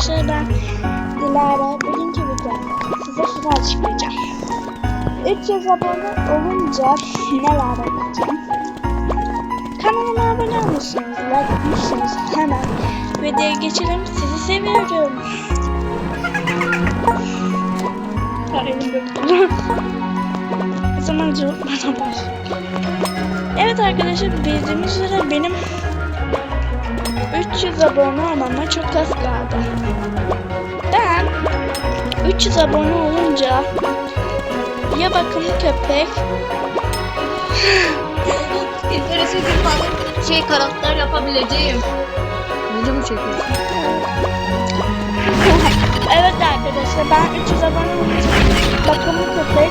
arkadaşlar ben Dilara bugünkü videomda size şunu açıklayacağım. 300 abone olunca neler yapacağım? Kanalıma abone olmuşsunuz, like atmışsınız. Hemen videoya geçelim. Sizi seviyorum. Ha, elim döktü. O zaman cevap bana başlıyor. Evet arkadaşlar bildiğiniz üzere benim 300 abone olmama çok az kaldı. Ben 300 abone olunca ya bakımlı köpek Pinterest'e bir fazla şey karakter yapabileceğim. Video mu çekiyorsun? Evet arkadaşlar ben 300 abone olunca bakımlı köpek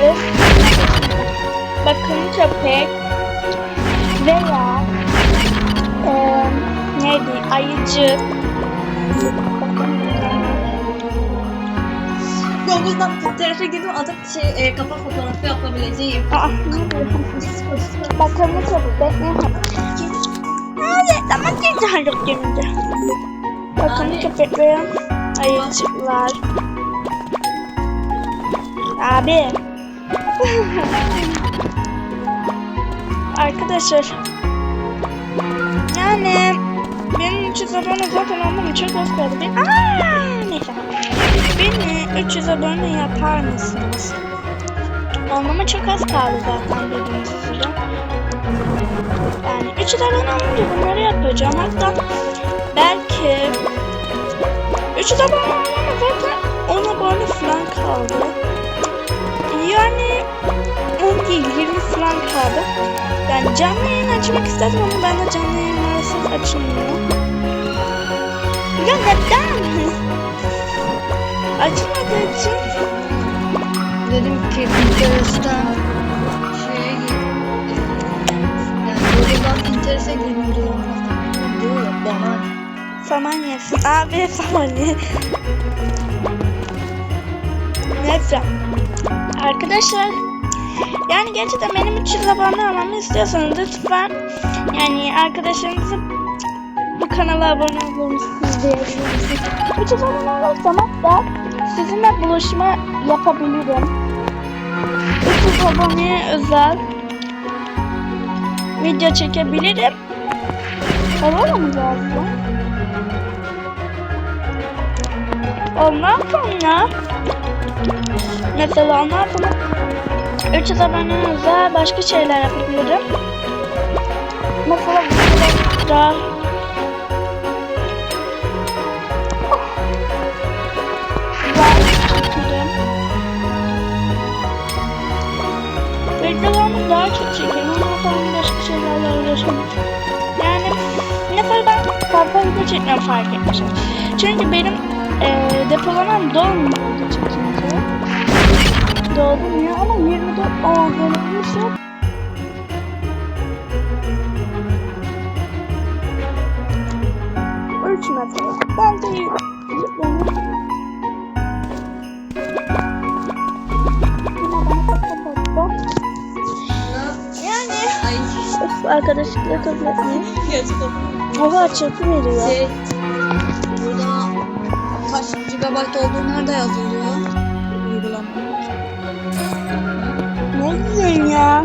ve bakımlı köpek veya eee neydi ayıcı Google'dan Pinterest'e girdim atıp şey e, kafa fotoğrafı yapabileceğim. Aa, diyorsun? bakımlı köpek ne Evet ama güzel yok gelince. Bakımlı Abi. köpek veya ayıcıklar. Abi. Arkadaşlar. Yani benim 300 abone zaten olmam çok az kaldı. Ben... Aa, neyse. Beni 300 abone yapar mısınız? Olmama çok az kaldı zaten dediğiniz üzere. Yani 300 abone olunca bunları yapacağım. Hatta belki 300 abone olmama zaten 10 abone falan kaldı. Yani 10 değil 20 falan kaldı. Yani canlı yayın açmak istedim ama ben de canlı yayın maalesef açılmıyor. Ya neden? Açılmadığı için Dedim ki Pinterest'ten şeye gir. Yani Google'dan Pinterest'e girdim diyorum. Diyor ya bana. saman yesin. Abi saman ye. Neyse. Arkadaşlar yani gerçekten benim 300 abone olmamı istiyorsanız lütfen yani arkadaşlarınızı kanala abone olmalısınız diyebilirsiniz. 300 abone olursam hatta sizinle buluşma yapabilirim. 300 aboneye özel video çekebilirim. Olur mu lazım? Ondan sonra mesela ondan sonra 300 abone özel başka şeyler yapabilirim. Mesela burada Videolarımı daha çok çekerim ama ben başka şeylerle uğraşamam. Yani mesela ben fazla video çekmiyorum fark etmişim. Çünkü benim eee depolamam dolmuyor video çekince. Dolmuyor ama 24 olduğunu Üç mesela. Ben de Of arkadaşlıkla kabul etmeyin. Yazık Hava çöpü veriyor. Şey, burada kaç GB olduğu nerede? Uygulama. Ne diyorsun ya?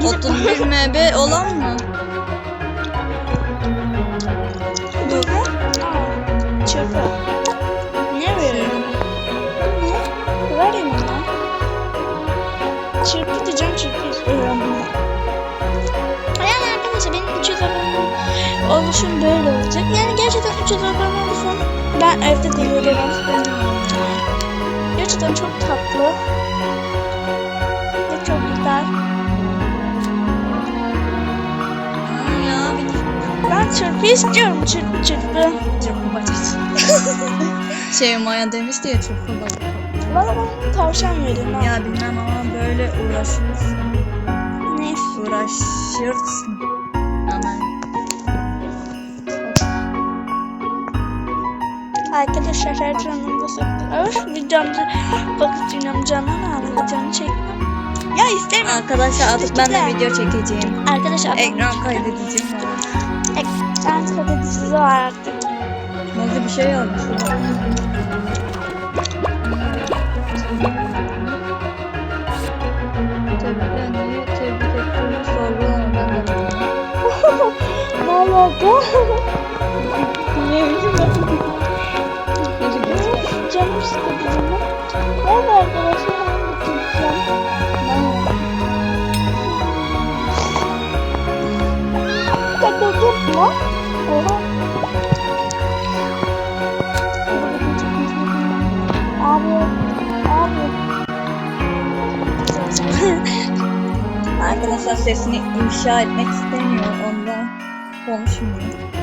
Gidip 31 MB olan mı? Aa, çöpü. Ne veriyor? Ne? Vereyim ona. Çırpı diyeceğim çırpı istiyorum. Oluşum böyle olacak. Yani gerçekten 300 abone oluşum ben evde deliriyorum. Gerçekten çok tatlı. Ve çok güzel. Ben çırpı istiyorum çırpı çırpı. çırpı bacak. şey Maya demişti ya çırpı bacak. Valla bana tavşan verin. Ya bilmem ama böyle uğraşırsın. Neyse. Uğraşırsın. Arkadaşlar her canımda sıktı. Videomuzu bakacağım canlı ama videomu çekmem. Ya istemiyorum. Arkadaşlar artık ben de video çekeceğim. Arkadaşlar Ekran kaydedeceğim. ekran kaydedicisi var artık. Nazlı bir şey yazmış. Tebriklendi, tebrik ettiğimi sorgulama ben Canım sıkıldı ama. Merhaba arkadaşlar. Ben bitireceğim. Takıldım mı? Oha. Abi. Abi. Arkadaşlar sesini inşa etmek istemiyor ondan konuşmuyor.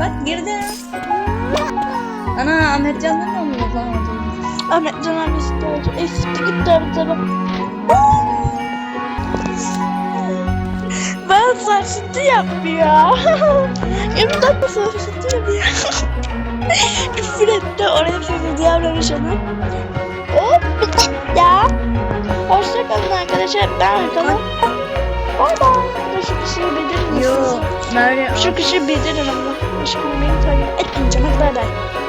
Bak girdi. Ana Ahmet Can'dan da mı yazamadım? Ahmet Can abisi de oldu. Eski gitti abi tabi. Ben yapmıyor. 20 dakika sonra saçlı yapıyor. Küfür etti. Oraya sizi diğerlemiş onu. Hop ya. Hoşçakalın arkadaşlar. Ben bakalım. Bay bay. Şu kişiyi bildirir misiniz? Yo, Meryem. Şu kişiyi bildirin ama. Aşkım beni takip etmeyeceğim. Hadi bay bay.